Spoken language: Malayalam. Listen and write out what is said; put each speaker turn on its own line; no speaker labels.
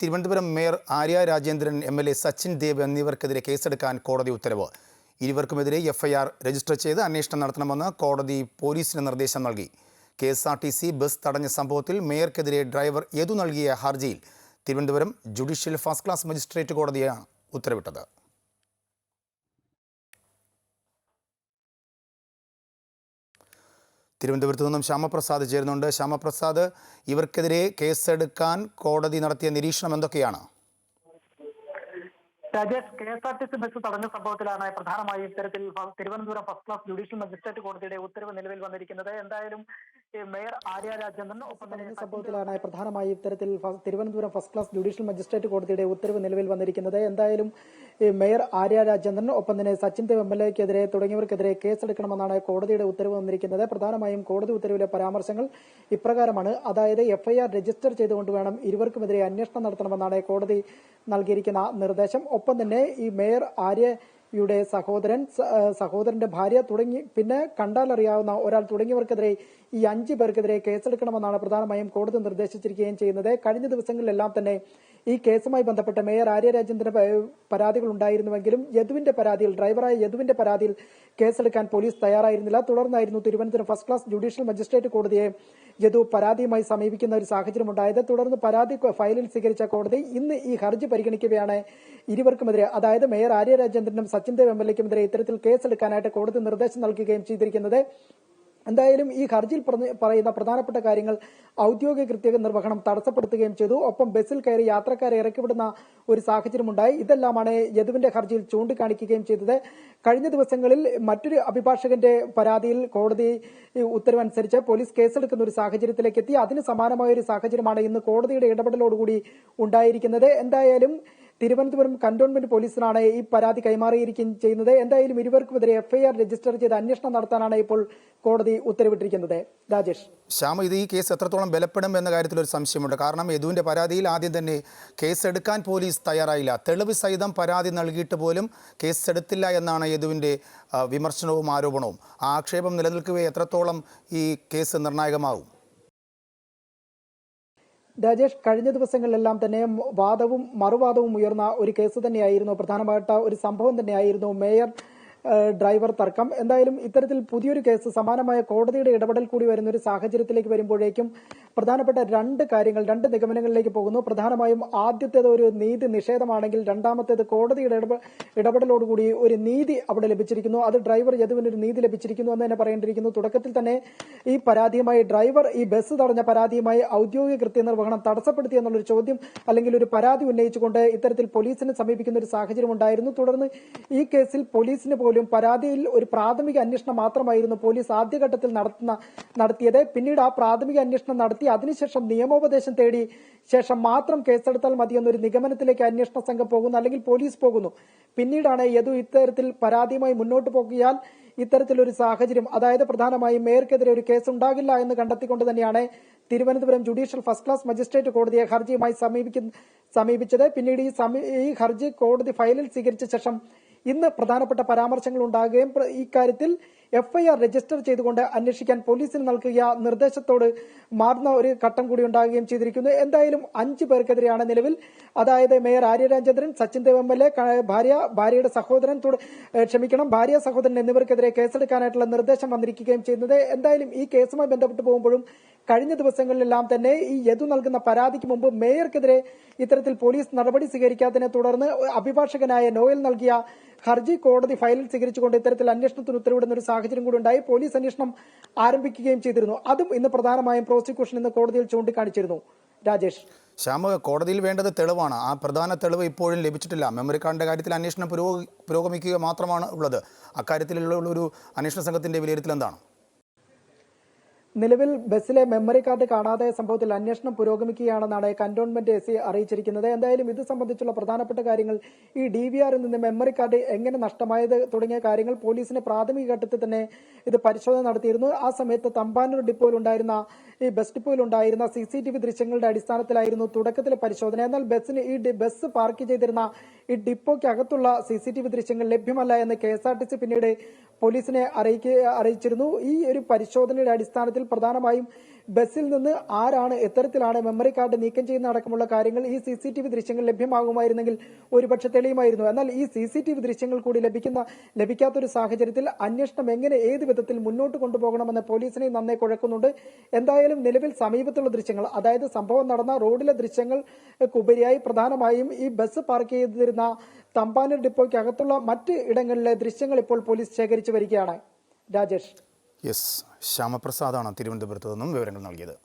Thiruvananthapuram mayor Arya Rajendran M L A Sachin Dev എന്നിവർക്കെതിരെ കേസെടുക്കാൻ കോടതി ഉത്തരവ്. ഇരുവർക്കുമെതിരെ എഫ്ഐആർ രജിസ്റ്റർ ചെയ്ത് അന്വേഷണം നടത്തണമെന്ന് കോടതി പോലീസിന് നിർദ്ദേശം നൽകി. K S R T C bus തടഞ്ഞ സംഭവത്തിൽ മേയർക്കെതിരെ ഡ്രൈവർ യദു നൽകിയ ഹർജിയിൽ Thiruvananthapuram judicial first class magistrate കോടതിയാണ് ഉത്തരവിട്ടത്. തിരുവനന്തപുരത്ത് നിന്നും ശ്യാമപ്രസാദ് ചേരുന്നുണ്ട്. ശ്യാമപ്രസാദ് ഇവർക്കെതിരെ കേസെടുക്കാൻ കോടതി നടത്തിയ നിരീക്ഷണം എന്തൊക്കെയാണ്?
Rajesh K S R T C bus തടഞ്ഞ സംഭവത്തിലാണ് പ്രധാനമായും ഇത്തരത്തിൽ Thiruvananthapuram first class judicial magistrate കോടതിയുടെ ഉത്തരവ് നിലവിൽ വന്നിരിക്കുന്നത്. എന്തായാലും മേയർ ആര്യ രാജേന്ദ്രൻ ഒപ്പം തന്നെ സംഭവത്തിലാണ് പ്രധാനമായും ഇത്തരത്തിൽ Thiruvananthapuram first class judicial magistrate കോടതിയുടെ ഉത്തരവ് നിലവിൽ വന്നിരിക്കുന്നത്. എന്തായാലും മേയർ ആര്യ രാജേന്ദ്രൻ ഒപ്പം തന്നെ സച്ചിൻ ദേവ് എം എൽ എക്കെതിരെ തുടങ്ങിയവർക്കെതിരെ കേസെടുക്കണമെന്നാണ് കോടതിയുടെ ഉത്തരവ് വന്നിരിക്കുന്നത്. പ്രധാനമായും കോടതി ഉത്തരവിലെ പരാമർശങ്ങൾ ഇപ്രകാരമാണ്. അതായത് എഫ്ഐആർ രജിസ്റ്റർ ചെയ്തുകൊണ്ട് വേണം ഇരുവർക്കുമെതിരെ അന്വേഷണം നടത്തണമെന്നാണ് കോടതി നൽകിയിരിക്കുന്ന നിർദ്ദേശം. ഒപ്പം തന്നെ ഈ മേയർ ആര്യയുടെ സഹോദരൻ സഹോദരന്റെ ഭാര്യ തുടങ്ങി പിന്നെ കണ്ടാലറിയാവുന്ന ഒരാൾ തുടങ്ങിയവർക്കെതിരെ ഈ അഞ്ചു പേർക്കെതിരെ കേസെടുക്കണമെന്നാണ് പ്രധാനമായും കോടതി നിർദ്ദേശിച്ചിരിക്കുകയും ചെയ്യുന്നത്. കഴിഞ്ഞ ദിവസങ്ങളിലെല്ലാം തന്നെ ഈ കേസുമായി ബന്ധപ്പെട്ട് മേയർ ആര്യ രാജേന്ദ്രന് പരാതികൾ ഉണ്ടായിരുന്നുവെങ്കിലും യദുവിന്റെ പരാതിയിൽ ഡ്രൈവറായ യദുവിന്റെ പരാതിയിൽ കേസെടുക്കാൻ പോലീസ് തയ്യാറായിരുന്നില്ല. തുടർന്നായിരുന്നു Thiruvananthapuram first class judicial magistrate കോടതിയെ യദു പരാതിയുമായി സമീപിക്കുന്ന ഒരു സാഹചര്യം ഉണ്ടായത്. തുടർന്ന് പരാതി ഫയലിൽ സ്വീകരിച്ച കോടതി ഇന്ന് ഈ ഹർജി പരിഗണിക്കവെയാണ് ഇരുവർക്കുമെതിരെ അതായത് മേയർ ആര്യ രാജേന്ദ്രനും സച്ചിൻ എക്കുമെതിരെ ഇത്തരത്തിൽ കേസെടുക്കാനായിട്ട് കോടതി നിർദ്ദേശം നൽകുകയും ചെയ്തിരിക്കുന്നത്. എന്തായാലും ഈ ഹർജിയിൽ പറയുന്ന പ്രധാനപ്പെട്ട കാര്യങ്ങൾ ഔദ്യോഗിക കൃത്യ നിർവഹണം തടസ്സപ്പെടുത്തുകയും ചെയ്തു. ഒപ്പം ബസ്സിൽ കയറി യാത്രക്കാരെ ഇറക്കിവിടുന്ന ഒരു സാഹചര്യമുണ്ടായി. ഇതെല്ലാമാണ് യദുവിന്റെ ഹർജിയിൽ ചൂണ്ടിക്കാണിക്കുകയും ചെയ്തത്. കഴിഞ്ഞ ദിവസങ്ങളിൽ മറ്റൊരു അഭിഭാഷകന്റെ പരാതിയിൽ കോടതി ഉത്തരവനുസരിച്ച് പോലീസ് കേസെടുക്കുന്ന ഒരു സാഹചര്യത്തിലേക്ക് എത്തി. അതിന് സമാനമായ ഒരു സാഹചര്യമാണ് ഇന്ന് കോടതിയുടെ ഇടപെടലോടുകൂടി ഉണ്ടായിരിക്കുന്നത്. എന്തായാലും തിരുവനന്തപുരം കന്റോൺമെന്റ് പോലീസിനാണ് ഈ പരാതി കൈമാറിയിരിക്കുകയും ചെയ്യുന്നത്. എന്തായാലും ഇരുവർക്കുമെതിരെ എഫ്ഐആർ രജിസ്റ്റർ ചെയ്ത് അന്വേഷണം നടത്താനാണ് ഇപ്പോൾ കോടതി ഉത്തരവിട്ടിരിക്കുന്നത്. രാജേഷ്.
ശ്യാമ ഇത് ഈ കേസ് എത്രത്തോളം ബലപ്പെടും എന്ന കാര്യത്തിൽ ഒരു സംശയമുണ്ട്. കാരണം യദുവിന്റെ പരാതിയിൽ ആദ്യം തന്നെ കേസ് എടുക്കാൻ പോലീസ് തയ്യാറായില്ല. തെളിവ് സഹിതം പരാതി നൽകിയിട്ട് പോലും കേസ് എടുത്തില്ല എന്നാണ് യദുവിന്റെ വിമർശനവും ആരോപണവും. ആക്ഷേപം നിലനിൽക്കുകയെ എത്രത്തോളം ഈ കേസ് നിർണായകമാവും
രാജേഷ് കഴിഞ്ഞ ദിവസങ്ങളിലെല്ലാം തന്നെ വാദവും മറുവാദവും ഉയർന്ന ഒരു കേസ് തന്നെയായിരുന്നു. പ്രധാനപ്പെട്ട ഒരു സംഭവം തന്നെയായിരുന്നു മേയർ ഡ്രൈവർ തർക്കം. എന്തായാലും ഇത്തരത്തിൽ പുതിയൊരു കേസ് സമാനമായ കോടതിയുടെ ഇടപെടൽ കൂടി വരുന്ന ഒരു സാഹചര്യത്തിലേക്ക് വരുമ്പോഴേക്കും പ്രധാനപ്പെട്ട രണ്ട് കാര്യങ്ങൾ രണ്ട് നിഗമനങ്ങളിലേക്ക് പോകുന്നു. പ്രധാനമായും ആദ്യത്തേത് ഒരു നീതി നിഷേധമാണെങ്കിൽ രണ്ടാമത്തേത് കോടതിയുടെ ഇടപെ- ഇടപെടലോടുകൂടി ഒരു നീതി അവിടെ ലഭിച്ചിരിക്കുന്നു. അത് ഡ്രൈവർ യദുവിന് ഒരു നീതി ലഭിച്ചിരിക്കുന്നു എന്ന് തന്നെ പറയേണ്ടിയിരിക്കുന്നു. തുടക്കത്തിൽ തന്നെ ഈ പരാതിയുമായി ഡ്രൈവർ ഈ ബസ് തടഞ്ഞ പരാതിയുമായി ഔദ്യോഗിക കൃത്യനിർവഹണം തടസ്സപ്പെടുത്തി എന്നുള്ളൊരു ചോദ്യം അല്ലെങ്കിൽ ഒരു പരാതി ഉന്നയിച്ചുകൊണ്ട് ഇത്തരത്തിൽ പോലീസിനെ സമീപിക്കുന്ന ഒരു സാഹചര്യം ഉണ്ടായിരുന്നു. തുടർന്ന് ഈ കേസിൽ പോലീസിന് പോലും പരാതിയിൽ ഒരു പ്രാഥമിക അന്വേഷണം മാത്രമായിരുന്നു പോലീസ് ആദ്യഘട്ടത്തിൽ നടത്തുന്ന നടത്തിയത്. പിന്നീട് ആ പ്രാഥമിക അന്വേഷണം നടത്തി. അതിനുശേഷം നിയമോപദേശം തേടി ശേഷം മാത്രം കേസെടുത്താൽ മതിയെന്നൊരു നിഗമനത്തിലേക്ക് അന്വേഷണ സംഘം പോകുന്നു അല്ലെങ്കിൽ പോലീസ് പോകുന്നു. പിന്നീടാണ് യദു ഇത്തരത്തിൽ പരാതിയുമായി മുന്നോട്ട് പോകിയാൽ ഇത്തരത്തിലൊരു സാഹചര്യം അതായത് പ്രധാനമായും മേയർക്കെതിരെ ഒരു കേസ് ഉണ്ടാകില്ല എന്ന് കണ്ടെത്തിക്കൊണ്ട് തന്നെയാണ് Thiruvananthapuram judicial first class magistrate കോടതിയെ ഹർജിയുമായി സമീപിച്ചത്. പിന്നീട് ഈ ഹർജി കോടതി ഫയലിൽ സ്വീകരിച്ച ശേഷം ഇന്ന് പ്രധാനപ്പെട്ട പരാമർശങ്ങൾ ഉണ്ടാകുകയും ഇക്കാര്യത്തിൽ എഫ്ഐആർ രജിസ്റ്റർ ചെയ്തുകൊണ്ട് അന്വേഷിക്കാൻ പോലീസിന് നൽകിയ നിർദ്ദേശത്തോട് മാറുന്ന ഒരു ഘട്ടം കൂടി ഉണ്ടാകുകയും ചെയ്തിരിക്കുന്നു. എന്തായാലും അഞ്ചു പേർക്കെതിരെയാണ് നിലവിൽ. അതായത് mayor Arya Rajendran Sachin Dev M L A ഭാര്യ ഭാര്യയുടെ സഹോദരൻ ക്ഷമിക്കണം ഭാര്യ സഹോദരൻ എന്നിവർക്കെതിരെ കേസെടുക്കാനായിട്ടുള്ള നിർദ്ദേശം വന്നിരിക്കുകയും ചെയ്യുന്നത്. എന്തായാലും ഈ കേസുമായി ബന്ധപ്പെട്ട് പോകുമ്പോഴും കഴിഞ്ഞ ദിവസങ്ങളിലെല്ലാം തന്നെ ഈ യദു നൽകുന്ന പരാതിക്ക് മുമ്പ് മേയർക്കെതിരെ ഇത്തരത്തിൽ പോലീസ് നടപടി സ്വീകരിക്കാത്തതിനെ തുടർന്ന് അഭിഭാഷകനായ നോയൽ നൽകിയ ഹർജി കോടതി ഫയലിൽ സ്വീകരിച്ചുകൊണ്ട് ഇത്തരത്തിൽ അന്വേഷണത്തിന് ഉത്തരവിടുന്ന ഒരു സാഹചര്യം കൂടി ഉണ്ടായി. പോലീസ് അന്വേഷണം ആരംഭിക്കുകയും ചെയ്തിരുന്നു. അതും ഇന്ന് പ്രധാനമായും പ്രോസിക്യൂഷൻ ഇന്ന് കോടതിയിൽ ചൂണ്ടിക്കാണിച്ചിരുന്നു. രാജേഷ്.
ശ്യാമ കോടതിയിൽ വേണ്ടത് തെളിവാണ്. ആ പ്രധാന തെളിവ് ഇപ്പോഴും ലഭിച്ചിട്ടില്ല. മെമ്മറി കാർഡിന്റെ കാര്യത്തിൽ അന്വേഷണം പുരോഗമിക്കുക മാത്രമാണ് ഉള്ളത്. അക്കാര്യത്തിലുള്ള ഒരു അന്വേഷണ സംഘത്തിന്റെ വിലയിരുത്തൽ എന്താണ്?
നിലവിൽ ബസ്സിലെ മെമ്മറി കാർഡ് കാണാതായ സംഭവത്തിൽ അന്വേഷണം പുരോഗമിക്കുകയാണെന്നാണ് കന്റോൺമെന്റ് എസ് അറിയിച്ചിരിക്കുന്നത്. എന്തായാലും ഇത് സംബന്ധിച്ചുള്ള പ്രധാനപ്പെട്ട കാര്യങ്ങൾ ഈ ഡി വി ആറിൽ നിന്ന് മെമ്മറി കാർഡ് എങ്ങനെ നഷ്ടമായത് തുടങ്ങിയ കാര്യങ്ങൾ പോലീസിന് പ്രാഥമിക ഘട്ടത്തിൽ തന്നെ ഇത് പരിശോധന നടത്തിയിരുന്നു. ആ സമയത്ത് തമ്പാനൂർ ഡിപ്പോയിൽ ഉണ്ടായിരുന്ന ഈ ബസ് ഡിപ്പോയിൽ ഉണ്ടായിരുന്ന സി സി ടി വി ദൃശ്യങ്ങളുടെ അടിസ്ഥാനത്തിലായിരുന്നു തുടക്കത്തിലെ പരിശോധന. എന്നാൽ ബസ്സിന് ഈ ബസ് പാർക്ക് ചെയ്തിരുന്ന ഈ ഡിപ്പോയ്ക്കകത്തുള്ള സി സി ടി വി ദൃശ്യങ്ങൾ ലഭ്യമല്ല എന്ന് K S R T C പിന്നീട് പോലീസിനെ അറിയിക്ക അറിയിച്ചിരുന്നു. ഈ ഒരു പരിശോധനയുടെ അടിസ്ഥാനത്തിൽ പ്രധാനമായും ബസ്സിൽ നിന്ന് ആരാണ് എത്തരത്തിലാണ് മെമ്മറി കാർഡ് നീക്കം ചെയ്യുന്ന അടക്കമുള്ള കാര്യങ്ങൾ ഈ സി സി ടി വി ദൃശ്യങ്ങൾ ലഭ്യമാകുമായിരുന്നെങ്കിൽ ഒരുപക്ഷെ തെളിയുമായിരുന്നു. എന്നാൽ ഈ സി സി ടി വി ദൃശ്യങ്ങൾ കൂടി ലഭിക്കുന്ന ലഭിക്കാത്തൊരു സാഹചര്യത്തിൽ അന്വേഷണം എങ്ങനെ ഏത് വിധത്തിൽ മുന്നോട്ട് കൊണ്ടുപോകണമെന്ന് പോലീസിനെ നന്നേ കുഴക്കുന്നുണ്ട്. എന്തായാലും നിലവിൽ സമീപത്തുള്ള ദൃശ്യങ്ങൾ അതായത് സംഭവം നടന്ന റോഡിലെ ദൃശ്യങ്ങൾക്കുപരിയായി പ്രധാനമായും ഈ ബസ് പാർക്ക് ചെയ്തിരുന്ന തമ്പാനൂർ ഡിപ്പോയ്ക്കകത്തുള്ള മറ്റ് ഇടങ്ങളിലെ ദൃശ്യങ്ങൾ ഇപ്പോൾ പോലീസ് ശേഖരിച്ചു വരികയാണ്. രാജേഷ്.
യെസ് ശ്യാമപ്രസാദാണ് തിരുവനന്തപുരത്ത് നിന്നും വിവരങ്ങൾ നൽകിയത്.